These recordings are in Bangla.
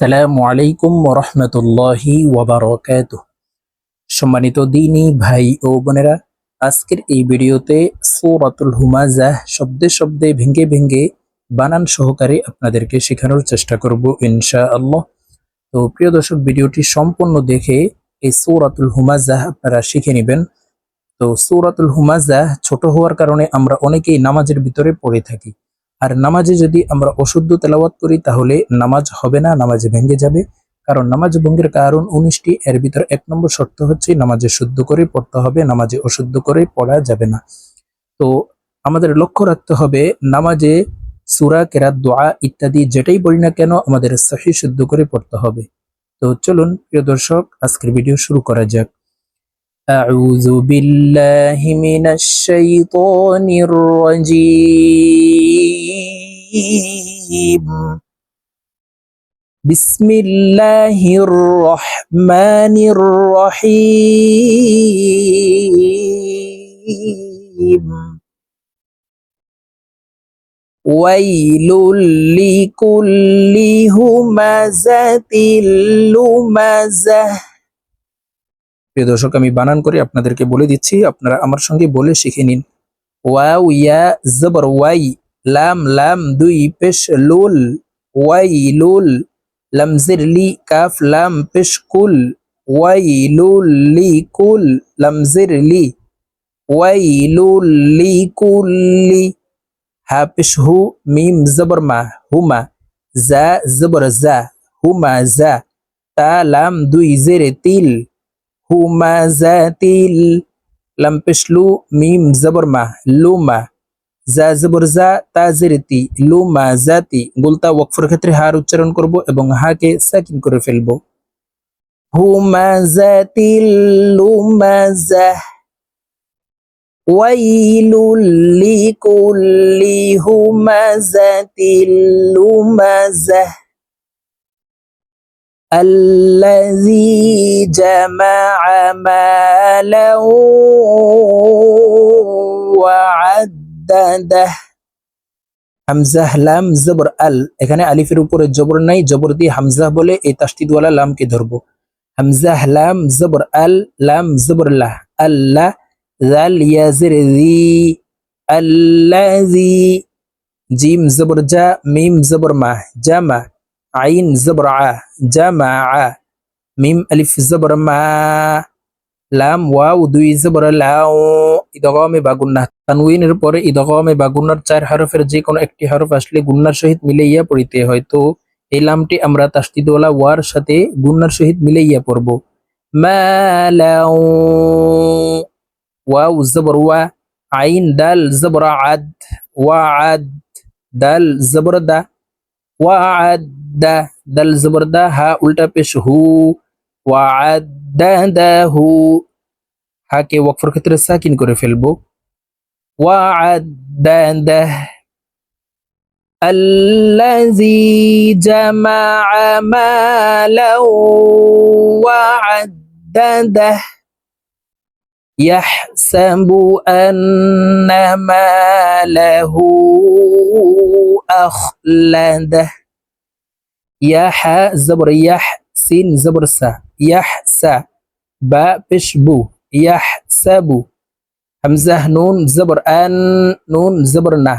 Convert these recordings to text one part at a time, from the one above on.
আসসালামু আলাইকুম রহমতুল্লাহি ওয়াবারকাত সম্মানিত দিনী ভাই ও বোনেরা, আজকের এই ভিডিওতে সূরাতুল হুমাজা শব্দে শব্দে ভেঙ্গে ভেঙ্গে বানান সহকারে আপনাদেরকে শেখানোর চেষ্টা করব ইনশা আল্লাহ তো প্রিয় দর্শক, ভিডিওটি সম্পূর্ণ দেখে এই সূরাতুল হুমাজা আপনারা শিখে নেবেন। তো সূরাতুল হুমাজা ছোট হওয়ার কারণে আমরা অনেকেই নামাজের ভিতরে পড়ে থাকি। আর নামাজে যদি আমরা অশুদ্ধ তেলাওয়াত করি তাহলে নামাজ হবে না নামাজ ভেঙে যাবে কারণ নামাজ ভঙ্গের কারণ উনিশটি এর ভিতর এক নম্বর শর্ত হচ্ছে নামাজে শুদ্ধ করে পড়তে হবে নামাজে অশুদ্ধ করে পড়া যাবে না তো আমাদের লক্ষ্য রাখতে হবে নামাজে সুরা কেরাত দোয়া ইত্যাদি যেটাই বলি না কেন আমাদের সহি শুদ্ধ করে পড়তে হবে তো চলুন প্রিয় দর্শক আজকের ভিডিও শুরু করা যাক أعوذ بالله من الشيطان الرجيم بسم الله الرحمن الرحيم ويل لكل همزة لمزة প্রিয় দর্শক আমি বানান করে আপনাদেরকে বলে দিচ্ছি আপনারা আমার সঙ্গে বলে শিখে নিন ওয়াও ইয়া জবর ওয়াই লাম লাম দুই পেশ লুল ওয়াই লুল লামজির লি কাফ লাম পেশ কুল ওয়াই লুল লি কুল লামজির লি ওয়াই লুল লি কুল্লি হা পেশ হু মিম জবর মা হুমা জা জবর জা হুমা জা তা লাম দুই জেরে তিল হুমাজাতিল লাম পেশলু মিম জবর মা লুমা জা জবর জা তাজিরতি লুমা জাতি গুলতা ওয়াকফের ক্ষেত্রে হার উচ্চারণ করব এবং হাকে সাকিন করে ফেলব হুমাজাতিল লুমাজা ويل لكل همزة لمزة الذي جمع مالا দাহ হামজা, লাম, জবর, আল। এখানে আলিফের উপরে জবর নাই, জবর দিয়ে হামজা বলে এই তাস্তিদওয়ালা লামকে ধরবো। হামজা, লাম, জবর, আল, লাম, জবর লাহ আল্লাহ জাল ইয়াজির, জি আল্লাজি জিম, জবর, জা, মিম, জবর, মা। জামা আইন, জবর, আ। জামা মিম, আলিফ, জবর, মা। লাম ওয়াও দুই জবর লাও ইদগমে বা গুন্না তানউইনের পরে ইদগমে বা চার হরফের যে কোনো একটি হরফ আসলে গুন্নার সহিত মিলাইয়া পড়িতে হয় তো এই লামটি আমরা তাস্তিদওয়ালা ওয়ার সাথে গুন্নার সহিত মিলাইয়া পড়ব মালাও ওয়াও জবর ওয়া আইন দাল জবর আদ ওয়া আদ দাল জবর দা ওয়া আদ দা দাল জবর দা হা উল্টা পেশ হু ওয়া আদ দা দা হু হাকে ওয়াকফের ক্ষেত্রে সাকিন করে ফেলবো ওয়া আদ দা দা الذي جمع مالا وعدده يحسب أن ماله أخلده يح زبر يح সিন জবর সা ইয়াহ সা বা পেশ বু ইয়াহ সাবু হামজাহ নুন জবর আন নুন জবর না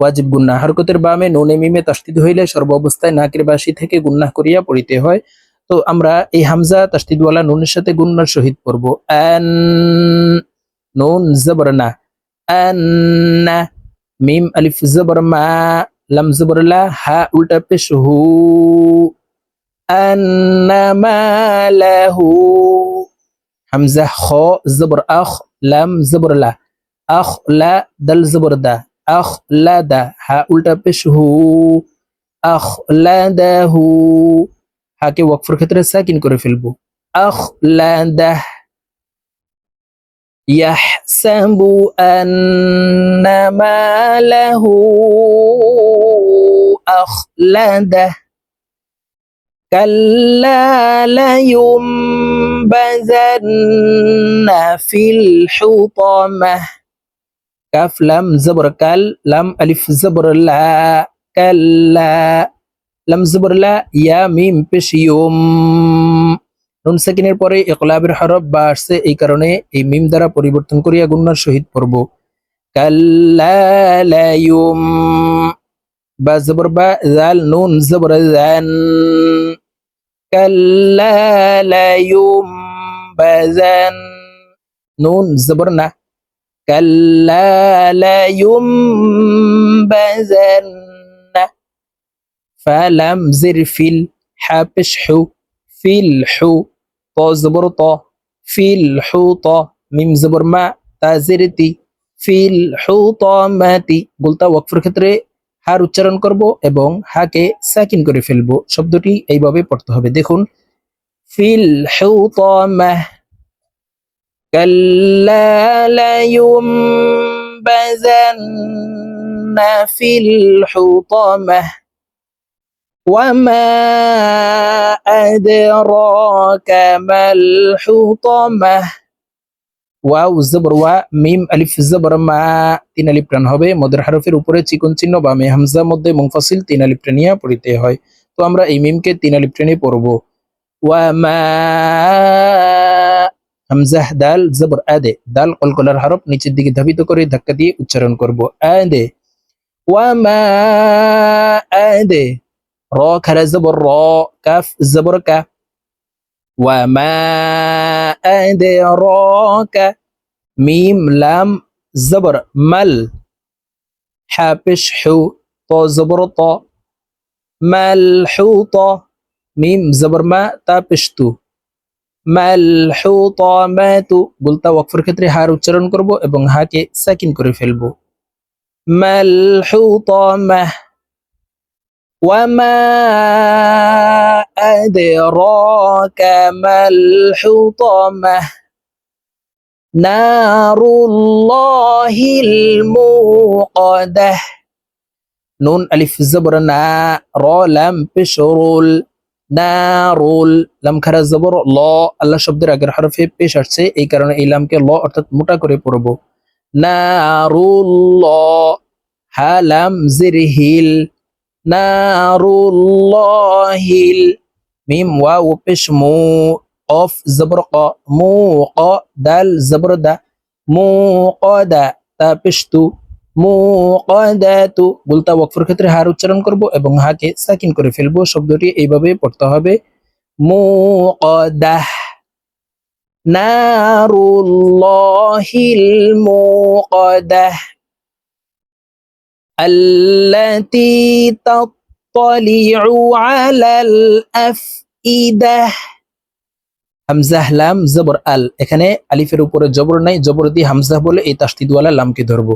ওয়াজিব গুন্না হরকতের বামে নুনে মিমে তাস্তিদ হইলে সর্ব অবস্থায় নাকের বাসি থেকে গুন্না করিয়া পড়িতে হয় তো আমরা এই হামজা তাস্তিদওয়ালা নুনের সাথে গুন্নার সহিত পড়ব আন নুন জবর না আন না মিম আলিফ জবরমা লাম জবর হা উল্টা পেশ হু أنما له. حمزة خو زبر أخ لم زبر لا. أخ لا دل زبر دا أخ لا دا ها أولتا هو. أخ لا ده هاكي وقفر كتر ساكن كرة في البو. أخ لا دا يحسب أن ماله أخلده كلا لينبذن في الحطمة كاف لام زبر كال لام ألف زبر لا كلا লাম জবর লা ইয়া মিম পেশ ইউম নুন সেকেন্ডের পরে ইকলাবের হরফ বা আসছে এই কারণে এই মিম দ্বারা পরিবর্তন করিয়া গুন্নার সহিত পড়ব কাল্লা با زبر با ذال نون زبر زان كلا لا ينبذن نون زبرنا كلا لا ينبذن فلم زر في الحبش حو. في الحو طا زبر طا. في الحوطة ميم زبر ما تازرتي في الحوطة ماتي قلت وقف الكتري হার উচ্চারণ করব এবং হাকে সাকিন করে ফেলবো শব্দটি এইভাবে পড়তে হবে দেখুন ফিল হুতামাহ كلا لينبذن في الحطمة وما أدراك ما الحطمة ওয়াও, জবর, ওয়া, মিম, আলিফ, জবর, মা, তিন আলিফ হবে। মদের হারফের উপরে চিকন চিহ্ন বামে হামজা, মধ্যে মুংফাসিল তিন আলিফ টানিয়া পড়িতে হয়। তো আমরা এই মিমকে তিন আলিফ টেনে পড়ব। ওয়া, মা হামজাহ দাল, জবর, আদে। দাল, কলকলার হরফ নিচের দিকে ধাবিত করে ধাক্কা দিয়ে উচ্চারণ করব। আদে। ওয়ামা আদে। র, খারা, জবর, র, কাফ, জবর, কা। ওয়ামা আদে র কা মিম লাম জবর মাল حابش حو طا زبر طا ملحوطة ميم زبر ما تابشتو মালহুতামাতু গুলতা ওয়াকফের ক্ষেত্রে হার উচ্চারণ করব এবং হাকে সাকিন করে ফেলব মালহুতামাহ ওয়ামা আদরাকা মালহুতামাহ নারুল্লাহিল মুকাদাহ নুন আলিফ জবর না র লাম পেশরুল নারুল লাম খারা জবর ল আল্লাহ শব্দের আগের হরফে পেশ আসছে এই কারণে এই লামকে ল অর্থাৎ মোটা করে পড়ব নারুল হা লাম জিরহিল নারুল্লাহিল মিম ওয়াও পেশ মু, অফ জবর ক, মু, ক, দাল জবর দা, মু কদা তা পেশ তু মুকাদাতু গুলতা ওয়াকফের ক্ষেত্রে হার উচ্চারণ করব এবং হাকে সাকিন করে ফেলব। শব্দটি এইভাবে পড়তে হবে। মুকাদাহ নারুল্লাহিল মুকাদাহ التي تطلع على الأفئدة হামজাহ লাম জবর আল এখানে আলিফের উপরে জবর নাই জবর দিয়ে হামজাহ বলে এই তাস্তিদওয়ালা লামকে ধরবো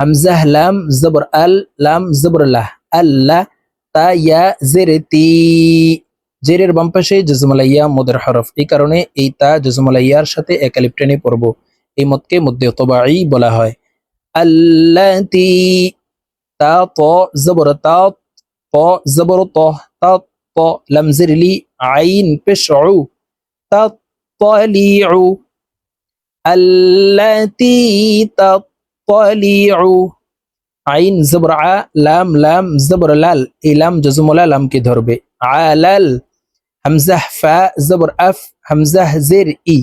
হামজাহ লাম জবর আল লাম জবর লাহ আল্লাহ তা ইয়া জেরে তি জেরের বাম পাশে জজমালাইয়া মদের হরফ এই কারণে এই তা জজমালাইয়ার সাথে একালিপ টেনে পড়ব এই মতকে মধ্যে তবাই বলা হয় আল্লাতি তা ত জবর তা ত জবর ত তা ত লাম জেরলি আইন পেশ তা তলিউ التي تطلع তলিউ আইন জবর আ লাম লাম জবর লাল এই লাম জজমলা লামকে ধরবে আলাল হামজাহ ফা জবর আফ হামজাহ জের ই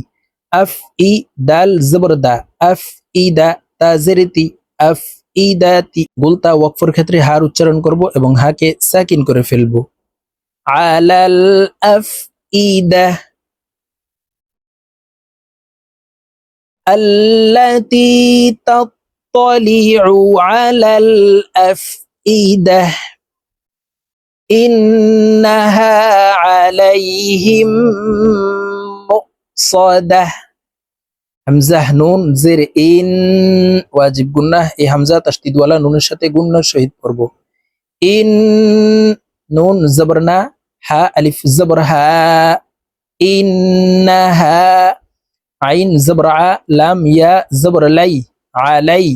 আফ ই দাল জবর দা আফ ই দা তা জেরিতি আফ ই দাতি গুলতা ওয়াকফর ক্ষেত্রে হার উচ্চারণ করব এবং হাকে সাকিন করে ফেলবো আলাল আফ ইদা التي تطلع يطلع على الأفئدة إنها عليهم مؤصدة হামজাহ নুন, জের ইন, ওয়াজিব গুন্নাহ এই হামজা তাস্তিদওয়ালা নুনের সাথে গুন্নাহ শহীদ করব। ইন, নুন জবরনা হা, আলিফ, জবর হা ইন্নাহা আইন, জবর আ, লাম, ইয়া, জবর লাই আলাই,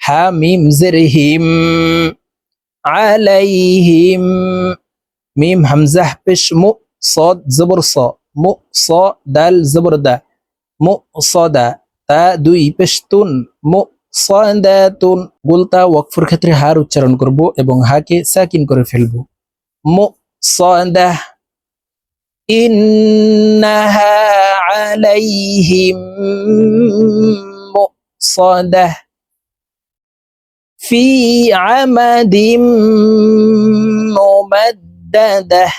হা, মিম, জের হিম, আলাইহিম, মিম হামজাহ পেশ, মু, সদ, জবর স, মু, স, দাল, জবর দা। মু সদা তা দুই পেশ তুন মু সদাতুন গুলতা ওয়াকফুর ক্ষেত্রে হার উচ্চারণ করব এবং হাকে সাকিন করে ফেলবো মু صده إنها عليهم مؤصده في عمد ممدده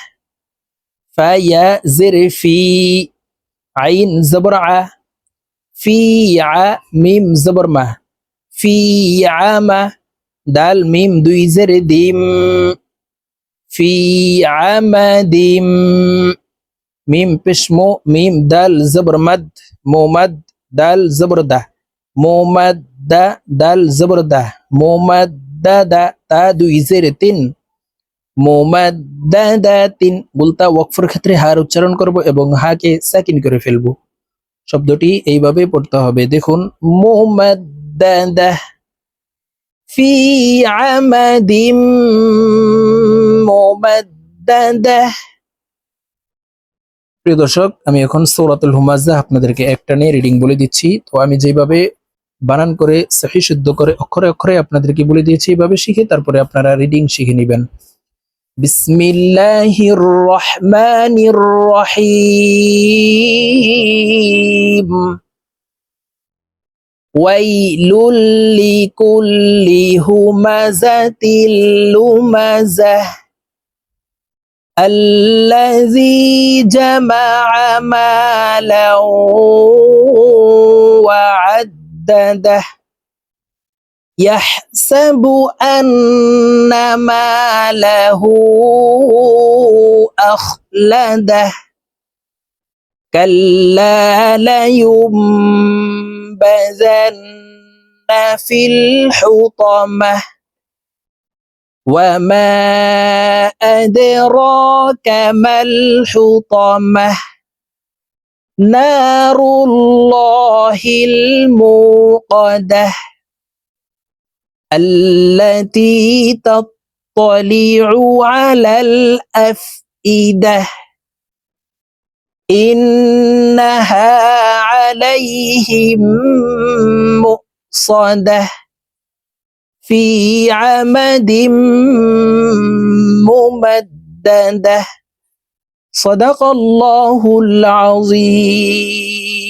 فيزر في عين زبرعة في ع ميم زبر ما في عام دال ميم دوي زر ديم في عمد ميم بشمو ميم دال زبر مد مومد دال زبر ده مومد ده دال زبر ده مومد ده ده تا دوي زر تين মোমাদ্দাদাতিন বলতা, ওয়াকফের ক্ষেত্রে হার উচ্চারণ করব এবং হাকে সাকিন করে ফেলব। শব্দটি এইভাবে পড়তে হবে। দেখুন, মোমাদ্দাদা ফি আমাদিম, মোমাদ্দাদা প্রিয় দর্শক, আমি এখন সৌরাতুল হুমাজা আপনাদেরকে একটা নিয়ে রিডিং বলে দিচ্ছি। তো আমি যেভাবে বানান করে, সহি শুদ্ধ করে, অক্ষরে অক্ষরে আপনাদেরকে বলে দিয়েছি এইভাবে শিখে তারপরে আপনারা রিডিং শিখে নেবেন। بسم الله الرحمن الرحيم. ويل لكل همزة لمزة. الذي جمع مالا وعدده. يحسب أن ماله أخلده. كلا لينبذن في الحطمة. وما أدراك ما الحطمة. نار الله الموقدة. التي تطلع على الأفئدة. إنها عليهم مؤصدة. في عمد ممددة. صدق الله العظيم.